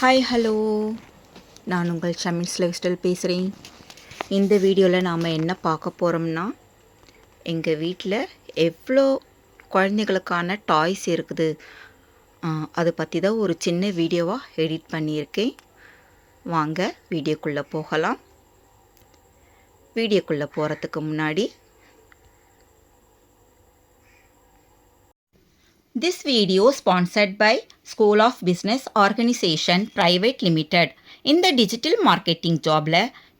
Hi hello நான் உங்கள் ஷமின்ஸ் life style பேசுகிறேன் இந்த வீடியோவில் நாம் என்ன பார்க்க போகிறோம்னா எங்கள் வீட்டில் எவ்வளோ குழந்தைகளுக்கான டாய்ஸ் இருக்குது. அதை பற்றி தான் ஒரு சின்ன வீடியோவாக எடிட் பண்ணியிருக்கேன். வாங்க வீடியோக்குள்ளே போகலாம். வீடியோக்குள்ளே போகிறதுக்கு முன்னாடி This video sponsored by School of Business Organization Private Limited. இந்த டிஜிட்டல் மார்க்கெட்டிங் ஜாபில்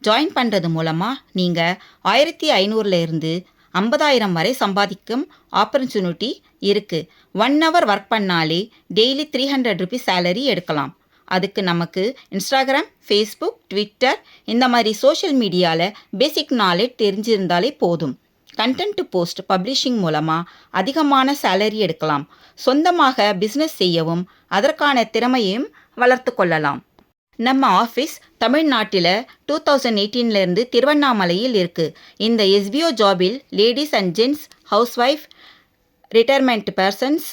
ஜாயின் பண்ணுறது மூலமாக நீங்கள் ஆயிரத்தி ஐநூறுலேருந்து ஐம்பதாயிரம் வரை சம்பாதிக்கும் ஆப்பர்ச்சுனிட்டி இருக்குது ஒன் ஹவர் ஒர்க் பண்ணாலே daily three hundred rupees salary எடுக்கலாம். அதுக்கு நமக்கு இன்ஸ்டாகிராம் ஃபேஸ்புக் ட்விட்டர் இந்த மாதிரி சோஷியல் மீடியாவில் பேசிக் நாலேஜ் தெரிஞ்சிருந்தாலே போதும். கண்டென்ட் போஸ்ட் பப்ளிஷிங் மூலமாக அதிகமான சேலரி எடுக்கலாம். சொந்தமாக பிஸ்னஸ் செய்யவும் அதற்கான திறமையும் வளர்த்து கொள்ளலாம். நம்ம ஆஃபீஸ் தமிழ்நாட்டில் டூ தௌசண்ட் எயிட்டீன்லேருந்து திருவண்ணாமலையில் இருக்குது இந்த எஸ்பிஓ ஜாபில் ladies and gents housewife retirement persons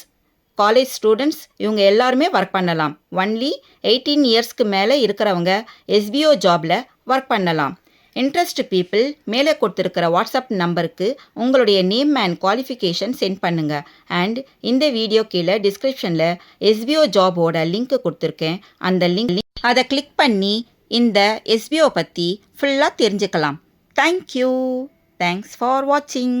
college students இவங்க எல்லாருமே ஒர்க் பண்ணலாம். ஒன்லி எயிட்டீன் இயர்ஸ்க்கு மேலே இருக்கிறவங்க எஸ்பிஓ ஜாபில் ஒர்க் பண்ணலாம். இன்ட்ரெஸ்ட் பீப்புள் மேலே கொடுத்துருக்கிற வாட்ஸ்அப் நம்பருக்கு உங்களுடைய நேம் அண்ட் குவாலிஃபிகேஷன் சென்ட் பண்ணுங்கள் அண்ட் இந்த வீடியோ கீழே டிஸ்கிரிப்ஷனில் எஸ்பிஓ ஜாபோட லிங்க் கொடுத்துருக்கேன். அந்த லிங்க் அதை கிளிக் பண்ணி இந்த எஸ்பிஓ பற்றி ஃபுல்லாக தெரிஞ்சுக்கலாம். தேங்க்யூ தேங்க்ஸ் ஃபார் வாட்சிங்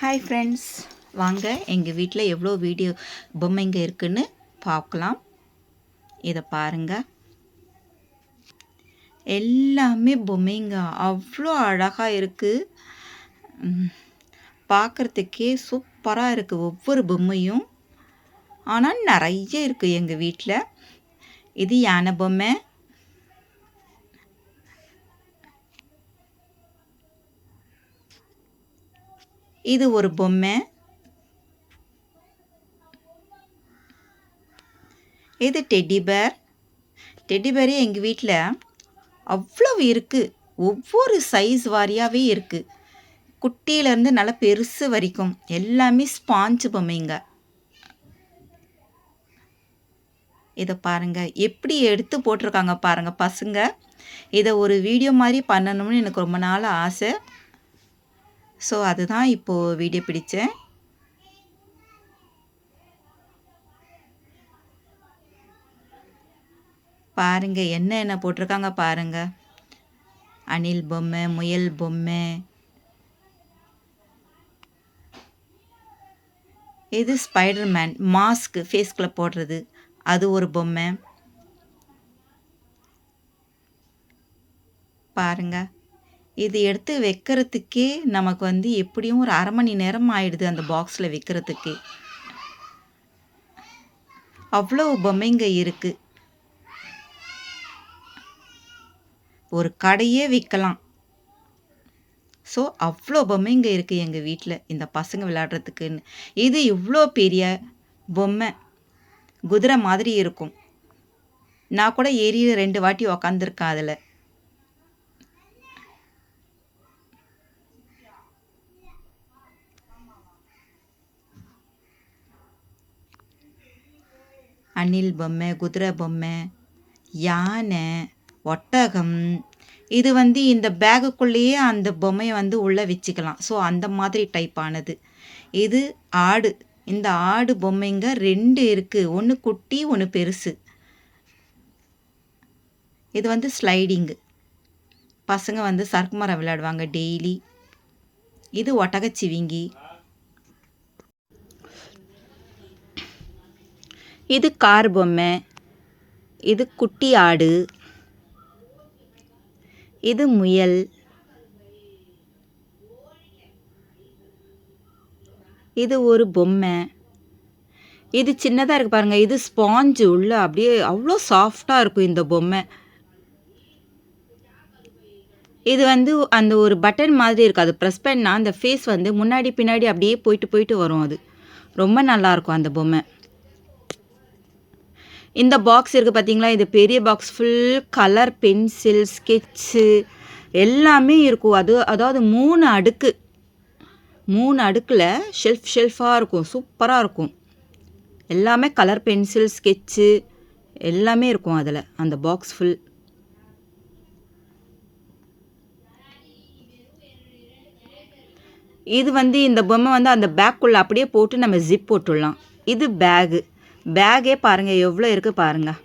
ஹாய் ஃப்ரெண்ட்ஸ் வாங்க எங்கள் வீட்டில் எவ்வளோ வீடியோ பொம்மைங்க இருக்குன்னு பார்க்கலாம் இதை பாருங்கள் எல்லாமே பொம்மைங்க. அவ்வளோ அழகாக இருக்குது பார்க்குறதுக்கே சூப்பராக இருக்குது ஒவ்வொரு பொம்மையும். ஆனால் நிறைய இருக்குது எங்கள் வீட்டில் இது யானை பொம்மை. இது ஒரு பொம்மை. இது டெடிபேர் பேர் பேரே எங்கள் வீட்டில் அவ்வளவு இருக்குது ஒவ்வொரு சைஸ் வாரியாகவே இருக்குது குட்டியிலேருந்து நல்லா பெருசு வரைக்கும். எல்லாமே ஸ்பாஞ்சு பொம்மைங்க. இதை பாருங்கள் எப்படி எடுத்து போட்டிருக்காங்க பாருங்கள் பசங்க. இதை ஒரு வீடியோ மாதிரி பண்ணணும்னு எனக்கு ரொம்ப நாள் ஆசை. ஸோ அதுதான் இப்போது வீடியோ பிடிச்சேன். பாருங்க என்ன என்ன போட்டிருக்காங்க பாருங்கள் அணில் பொம்மை முயல் பொம்மை. இது ஸ்பைடர்மேன் மாஸ்க் ஃபேஸ்கில் போடுறது. அது ஒரு பொம்மை. பாருங்கள் இது எடுத்து வைக்கிறதுக்கே நமக்கு வந்து எப்படியும் ஒரு அரை மணி நேரம் ஆயிடுது அந்த பாக்ஸில் வைக்கிறதுக்கே. அவ்வளோ பொம்மைங்க இருக்குது ஒரு கடையே விற்கலாம் ஸோ அவ்வளோ பொம்மைங்க இருக்குது எங்கள் வீட்டில் இந்த பசங்க விளையாடுறதுக்குன்னு. இது இவ்வளோ பெரிய பொம்மை. குதிரை மாதிரி இருக்கும். நான் கூட ஏறி ரெண்டு வாட்டி உக்காந்துருக்கேன் அதில். அணில் பொம்மை குதிரை பொம்மை யானை ஒட்டகம். இது வந்து இந்த பேகுக்குள்ளேயே அந்த பொம்மையை வந்து உள்ளே வச்சுக்கலாம். ஸோ அந்த மாதிரி டைப் ஆனது. இது ஆடு. இந்த ஆடு பொம்மைங்க ரெண்டு இருக்குது ஒன்று குட்டி ஒன்று பெருசு. இது வந்து ஸ்லைடிங்கு பசங்க வந்து சறுக்கு மரம் விளையாடுவாங்க டெய்லி இது ஒட்டகச்சிவிங்கி. இது கார் பொம்மை. இது குட்டி ஆடு. இது முயல். இது ஒரு பொம்மை. இது சின்னதாக இருக்குது பாருங்கள் இது ஸ்பாஞ்சு உள்ள அப்படியே அவ்வளோ சாஃப்டாக இருக்கும் இந்த பொம்மை. இது வந்து அந்த ஒரு பட்டன் மாதிரி இருக்குது அது ப்ரெஸ் பண்ணால் அந்த ஃபேஸ் வந்து முன்னாடி பின்னாடி அப்படியே போயிட்டு போயிட்டு வரும் அது. ரொம்ப நல்லாயிருக்கும் அந்த பொம்மை. இந்த பாக்ஸ் இருக்குது பார்த்தீங்களா இது பெரிய box full colour pencil sketch எல்லாமே இருக்கும். அது அதாவது மூணு அடுக்கு. மூணு அடுக்கில் ஷெல்ஃப் ஷெல்ஃபாக இருக்கும். சூப்பராக இருக்கும். எல்லாமே கலர் பென்சில் ஸ்கெட்சு எல்லாமே இருக்கும் அதில். அந்த பாக்ஸ் ஃபுல் இது வந்து இந்த பொம்மை வந்து அந்த பேக்குள்ளே அப்படியே போட்டு நம்ம ஜிப் போட்டுடலாம். இது பேகு பேகே பாருங்கள் எவ்வளோ இருக்குது பாருங்கள்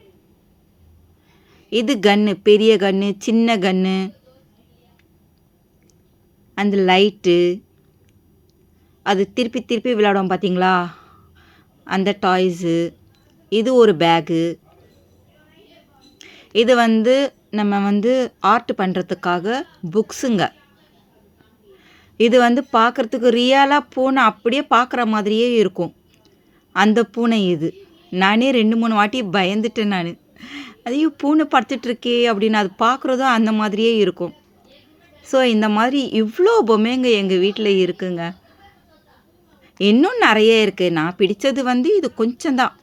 இது கன்று பெரிய கன்று சின்ன கன்று அந்த லைட்டு அது திருப்பி திருப்பி விளையாடுவோம் பார்த்தீங்களா? அந்த டாய்ஸு இது ஒரு பேகு இது வந்து நம்ம வந்து ஆர்ட் பண்ணுறதுக்காக புக்ஸுங்க இது வந்து பார்க்குறதுக்கு ரியலாக பூனை அப்படியே பார்க்குற மாதிரியே இருக்கும். அந்த பூனை இது. நானே ரெண்டு மூணு வாட்டி பயந்துட்டேன் நான். அதையும் பூனை படுத்துட்ருக்கே அப்படின்னு அது பார்க்குறதும் அந்த மாதிரியே இருக்கும். ஸோ இந்த மாதிரி இவ்வளோ பொம்மைங்க எங்கள் வீட்டில் இருக்குங்க. இன்னும் நிறைய இருக்குது நான் பிடித்தது வந்து இது கொஞ்சம் தான்.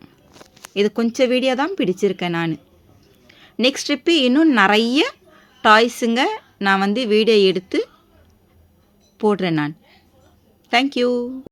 இது கொஞ்சம் வீடியோ தான் பிடிச்சிருக்கேன் நான். நெக்ஸ்ட் ட்ரிப்பு இன்னும் நிறைய டாய்ஸுங்க நான் வந்து வீடியோ எடுத்து போடுறேன் நான். தேங்க்யூ